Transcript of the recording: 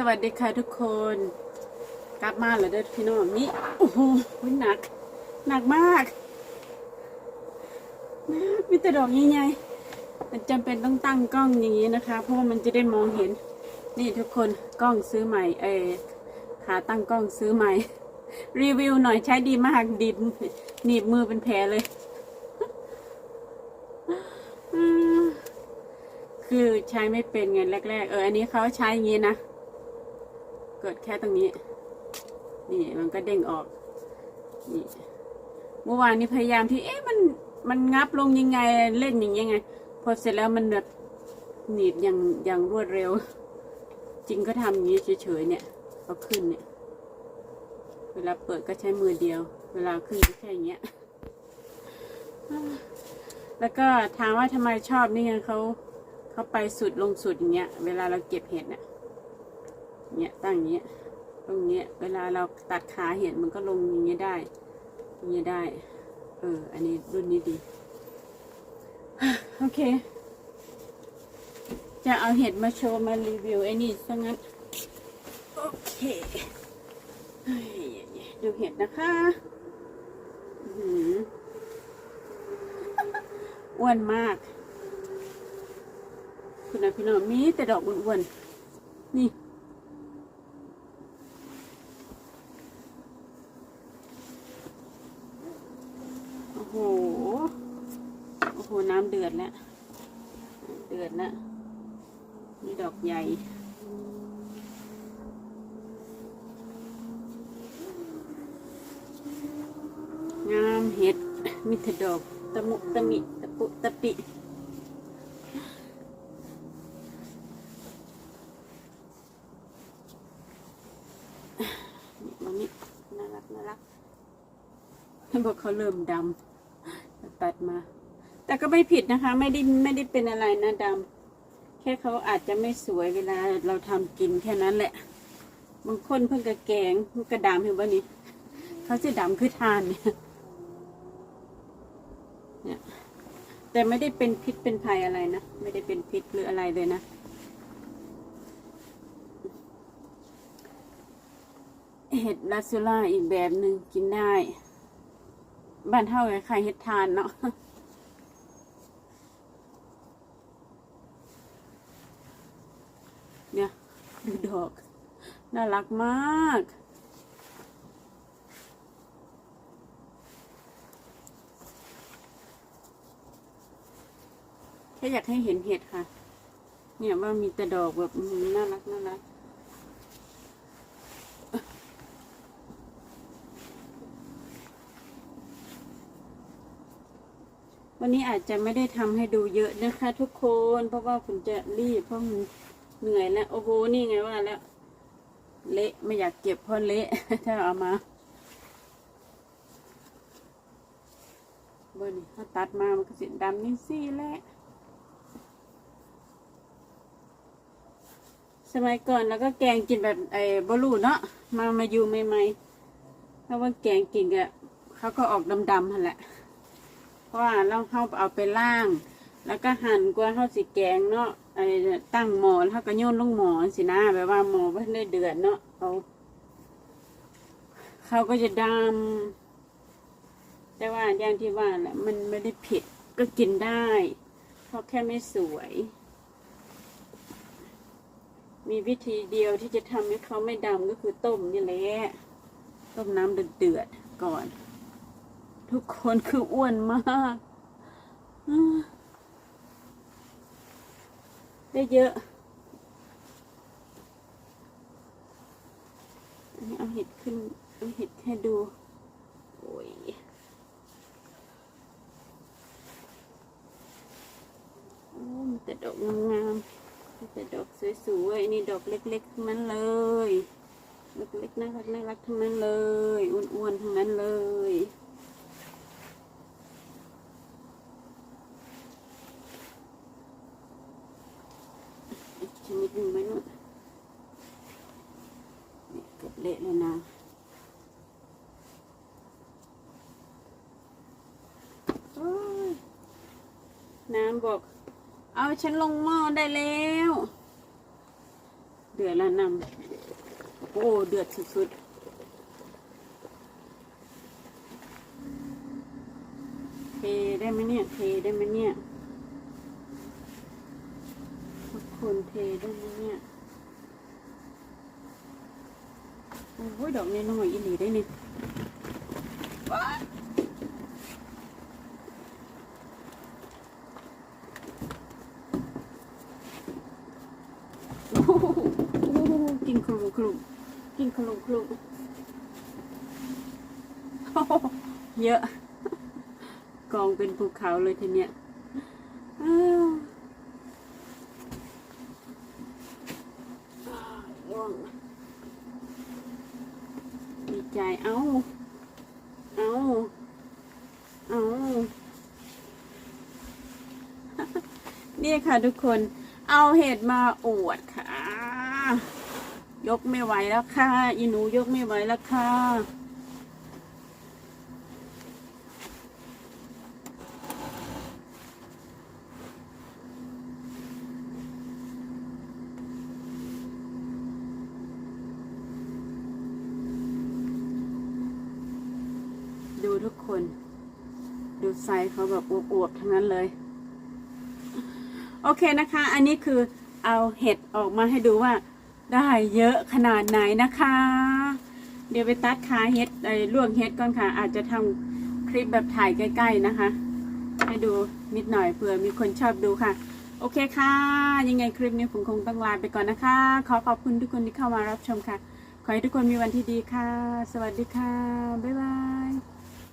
สวัสดีค่ะทุกคน กลับมาแล้วเด้อพี่น้องนี่โอ้โหหนัก หนักมากนะมีแต่ดอกใหญ่ๆมันจำเป็นต้องตั้งกล้องอย่างนี้นะคะ เพราะว่ามันจะได้มองเห็น นี่ทุกคนกล้องซื้อใหม่เออขาตั้งกล้องซื้อใหม่ รีวิวหน่อยใช้ดีมากดินหนีบมือเป็นแผลเลยคือใช้ไม่เป็นไงแรก ๆ เอออันนี้เขาใช้อย่างนี้นะ เกิดแค่ตรงนี้ นี่มันก็เด้งออก นี่ เมื่อวานนี้พยายามที่ เอ๊ะมัน มันงับลงยังไง เล่นอย่างยังไง พอเสร็จแล้วมันแบบหนีบอย่างอย่างรวดเร็ว จริงก็ทำอย่างนี้เฉยๆเนี่ยเอาขึ้นเนี่ย เวลาเปิดก็ใช้มือเดียว เวลาขึ้นก็แค่อย่างเงี้ย แล้วก็ถามว่าทำไมชอบนี่ไงเขาเขาไปสุดลงสุดอย่างเงี้ย เวลาเราเก็บเห็ดเนี่ย เนี่ยตั้งเงี้ยตรงเนี้ย เวลาเราตัดขาเห็ดมันก็ลงอย่างเงี้ยได้อย่างเงี้ยได้ เออ อันนี้รุ่นนี้ดี โอเค จะเอาเห็ดมาโชว์มารีวิวไอ้นี่ซะงั้น โอเคเดูเห็ดนะคะอื้อหืออ้วนมาก คุณนะพี่น้องมีแต่ดอกอ้วนๆนี่ โอ้โหโอ้โห น้ำเดือดแล้ว เดือดแล้วนี่ดอกใหญ่งามเห็ดมีแต่ดอกตะมุตะมิตะปุตะปินี่มันนี่น่ารักน่ารักบอกเขาเริ่มดำ ตัดมา แต่ก็ไม่ผิดนะคะ ไม่ได้ไม่ได้เป็นอะไรนะดำแค่เขาอาจจะไม่สวยเวลาเราทำกินแค่นั้นแหละบางคนเพิ่งกระแกงเพิ่งกระดำเห็นว่านี่เขาจะดำคือทานเนี่ยเนี่ยแต่ไม่ได้เป็นพิษเป็นภัยอะไรนะ ไม่ได้เป็นพิษหรืออะไรเลยนะ เห็ดลาซูล่าอีกแบบหนึ่งกินได้ บ้านเท่ากับใครเห็ดทานเนาะเนี่ยดูดอก น่ารักมากแค่อยากให้เห็นเห็ดค่ะ เนี่ยว่ามีแต่ดอกแบบน่ารักน่ารัก วันนี้อาจจะไม่ได้ทำให้ดูเยอะนะคะ ทุกคน เพราะว่าคุณจะรีบเพราะมันเหนื่อยแล้วโอ้โหนี่ไงว่าแล้ว เละไม่อยากเก็บเพราะเละถ้าเอามาเบอร์นี่ถ้าตัดมามันก็สีดำนี่สิแหละสมัยก่อนแล้วก็แกงกินแบบไอ้บลูเนาะมามาอยู่ใหม่ๆเพราะว่าแกงกินกะเขาก็ออกดำๆหันแหละ เพราะว่าเราเข้าเอาไปล่าง แล้วก็หั่นกว่าเข้าสิแกงเนาะไอ้ตั้งหมอแล้วก็โยนลงหมอสินะแบบว่าหม้อไม่นได้เดือดเนาะเขาเขาก็จะดำแต่ว่าอย่างที่ว่าแหละมันไม่ได้ผิดก็กินได้ เพราะแค่ไม่สวย มีวิธีเดียวที่จะทำให้เขาไม่ดำก็คือต้มนี่แหละ ต้มน้ำเดือดๆก่อน ทุกคนคืออ้วนมาก ได้เยอะอันนี้เอาเห็ดขึ้น เอาเห็ดให้ดู โอ้ยโอ้มีแต่ดอกงามๆมีแต่ดอกสวยๆ นี่ดอกเล็กๆทั้งนั้นเลยเล็กๆน่ารักน่ารักทั้งนั้นเลย อ้วนๆทั้งนั้นเลย ชนิดหนึ่งไหมนู่นนี่เกือบเละเลยนะน้ำบอก เอาฉันลงหม้อได้แล้ว เดือดแล้วนำโอ้ เดือดสุดๆเทได้ไหมเนี่ยเทได้ไหมเนี่ยทุก คนเทได้ไหมเนี่ย โอ้ย ดอกน้อยๆอีหลีได้นี่ว้ายโอ้โหกินคลุคลุกินคลุคลุเยอะ กองเป็นภูเขาเลยทีเนี้ยอ้าวง่วงดี ใจเอ้าเอ้าเอ้านี่ค่ะทุกคนเอาเห็ดมาอวดค่ะ ยกไม่ไหวแล้วค่ะอีหนูยกไม่ไหวแล้วค่ะ ทุกคน ดูไซส์เขาแบบอวบๆทั้งนั้นเลย โอเคนะคะ อันนี้คือเอาเห็ดออกมาให้ดูว่าได้เยอะขนาดไหนนะคะ เดี๋ยวไปตัดขาเห็ดไอ้ลวกเห็ดก่อนค่ะ อาจจะทำคลิปแบบถ่ายใกล้ ๆนะคะ ให้ดูนิดหน่อยเผื่อมีคนชอบดูค่ะโอเคค่ะ ยังไงคลิปนี้ผมคงต้องลาไปก่อนนะคะ ขอขอบคุณทุกคนที่เข้ามารับชมค่ะ ขอให้ทุกคนมีวันที่ดีค่ะ สวัสดีค่ะ บ๊ายบาย